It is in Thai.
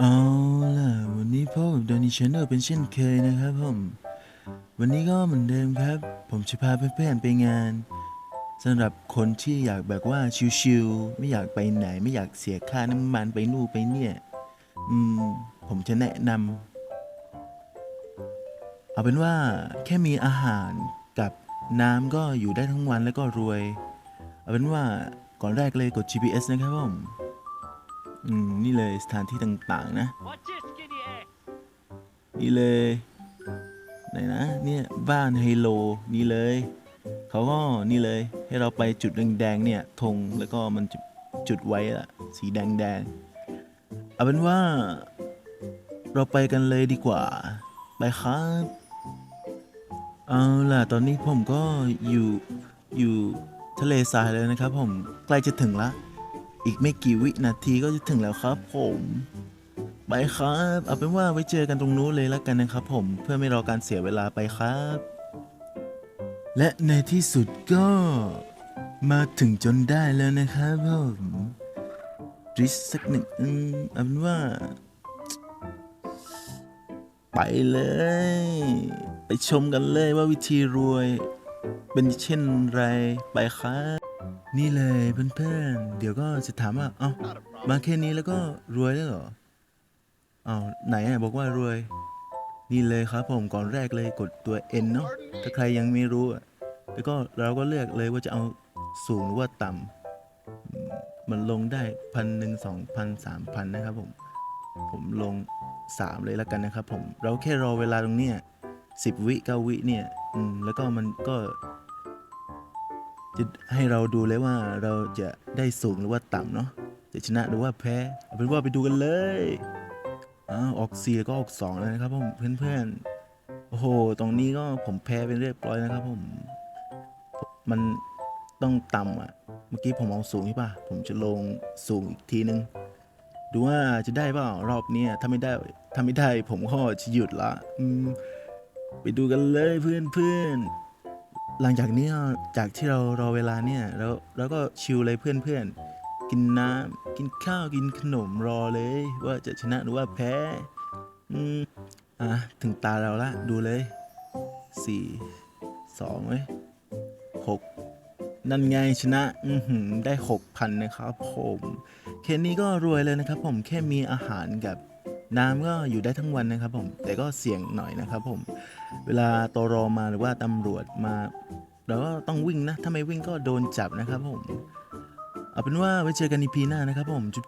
เอาล่ะ วันนี้พบกับดอนนี่ชแนลเป็นเช่นเคยนะครับผม วันนี้ก็เหมือนเดิมครับ ผมจะพาเพื่อนๆไปงานสำหรับคนที่อยากแบบว่าชิลๆไม่อยากไปไหนไม่อยากเสียค่าน้ำมันไปนู่นไปเนี่ย อืม ผมจะแนะนำเอาเป็นว่าแค่มีอาหารกับน้ำก็อยู่ได้ทั้งวันแล้วก็รวย เอาเป็นว่าก่อนแรกเลยกด GPS นะครับผม อืมนี่เลยสถานที่ต่างๆนะ Watch this, skinny ass. นี่เลยไหนนะเนี่ยบ้านไฮโลนี่เลยเขาก็นี่เลยให้เราไปจุดแดงๆเนี่ยธงแล้วก็มันจะจุดไว้อะสีแดงๆเอาเป็นว่า เราไปกันเลยดีกว่า ไปครับเอาล่ะตอนนี้ผมก็อยู่อยู่ทะเลทรายเลยนะครับผมใกล้จะถึงละ อีกไม่กี่วินาทีก็จะถึงแล้วครับผมไปครับ เอาเป็นว่าไว้เจอกันตรงนู้นเลยแล้วกันนะครับผมเพื่อไม่รอการเสียเวลาไปครับ และในที่สุดก็มาถึงจนได้แล้วนะครับผมดริสสักหนึ่งอืมเอาเป็นว่า ไปเลย ไปชมกันเลยว่าวิธีรวย เป็นเช่นไรไปครับ นี่เลยเพื่อนๆ เดี๋ยวก็จะถามว่า เอ้า มาแค่นี้แล้วก็รวยแล้วเหรอ เอ้าไหนอะบอกว่ารวย นี่เลยครับผมก่อนแรกเลยกดตัว N เนาะ ถ้าใครยังไม่รู้อะแล้วก็เราก็เลือกเลยว่าจะเอาสูงหรือว่าต่ำ มันลงได้พันหนึ่งสองพันสามพันนะครับผม ผมลงสามเลยแล้วกันนะครับผม เราแค่รอเวลาตรงเนี้ยสิบวิเก้าวิเนี่ย อืม แล้วก็มันก็ จะให้เราดูเลยว่าเราจะได้สูงหรือว่าต่ำเนาะจะชนะหรือว่าแพ้เอาเป็นว่าไปดูกันเลยอ้าวออกสี่แล้วก็ออกสองแล้วนะครับผมเพื่อนๆโอ้โหตรงนี้ก็ผมแพ้เป็นเรียบร้อยนะครับผมมันต้องต่ำอะ เมื่อกี้ผมเอาสูงใช่ป่ะ ผมจะลงสูงอีกทีนึง ดูว่าจะได้เปล่ารอบนี้ถ้าไม่ได้ถ้าไม่ได้ผมก็จะหยุดละไปดูกันเลยเพื่อนๆ หลังจากนี้จากที่เรารอเวลาเนี่ยแล้วเราก็ชิลเลยเพื่อนๆ กินน้ำกินข้าวกินขนมรอเลย ว่าจะชนะหรือว่าแพ้อืมอะถึงตาเราละดูเลยสี่สองเว้ยหกนั่นไงชนะ อือหือได้หกพันนะครับผม แค่นี้ก็รวยเลยนะครับผมแค่มีอาหารกับ น้ำก็อยู่ได้ทั้งวันนะครับผมแต่ก็เสี่ยงหน่อยนะครับผมเวลาตรอมาหรือว่าตำรวจมาเราก็ต้องวิ่งนะ ถ้าไม่วิ่งก็โดนจับนะครับผม เอาเป็นว่าไว้เจอกันในพีหน้านะครับผมจุ๊บ